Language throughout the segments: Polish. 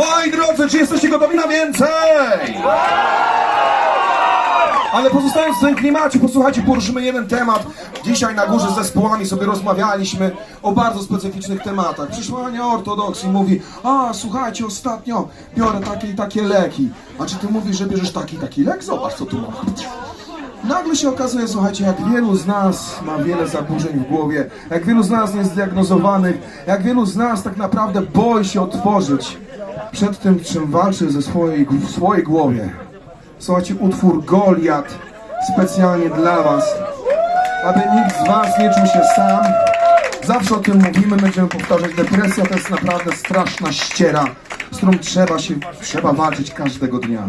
Moi drodzy, czy jesteście gotowi na więcej? Ale pozostając w tym klimacie, posłuchajcie, poruszymy jeden temat. Dzisiaj na górze z zespołami sobie rozmawialiśmy o bardzo specyficznych tematach. Przyszła Ania Ortodoks i mówi, a słuchajcie, ostatnio biorę takie i takie leki. A czy ty mówisz, że bierzesz taki i taki lek? Zobacz, co tu mam. Nagle się okazuje, słuchajcie, jak wielu z nas ma wiele zaburzeń w głowie, jak wielu z nas niezdiagnozowanych, jak wielu z nas tak naprawdę boi się otworzyć przed tym, czym walczy ze swojej, w swojej głowie. Słuchajcie, utwór Goliat specjalnie dla Was, aby nikt z Was nie czuł się sam. Zawsze o tym mówimy, będziemy powtarzać. Depresja to jest naprawdę straszna ściera, z którą trzeba się, trzeba walczyć każdego dnia.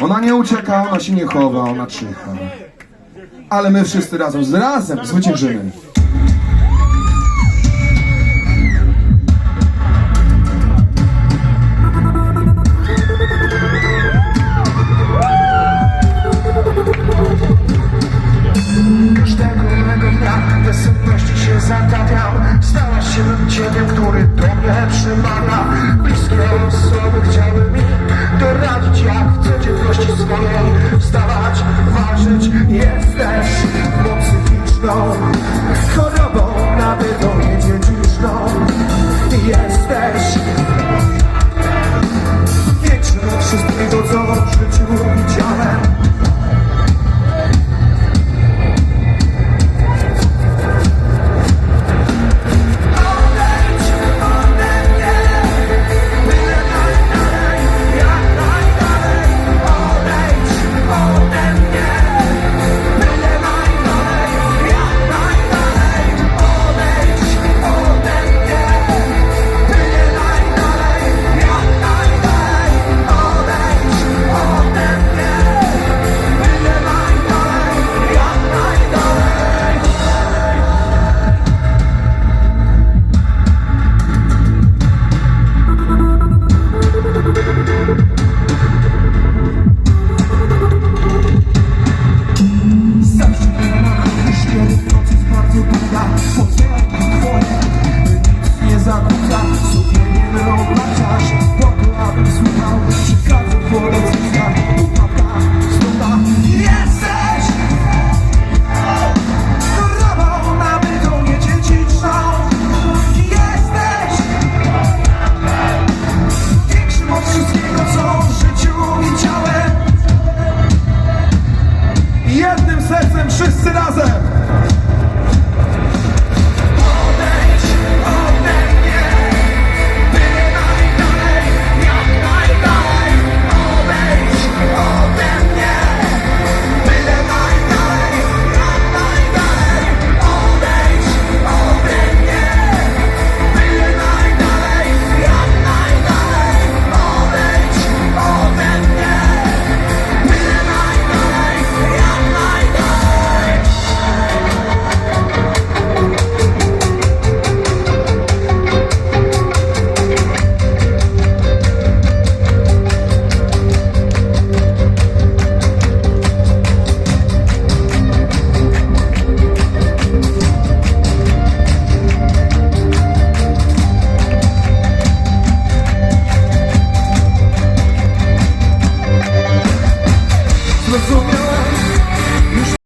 Ona nie ucieka, ona się nie chowa, ona czyha. Ale my wszyscy razem, z razem zwyciężymy. Ciebie, który do mnie przemawia. Bliskie osoby chciały mi doradzić Jak w codzienności swojej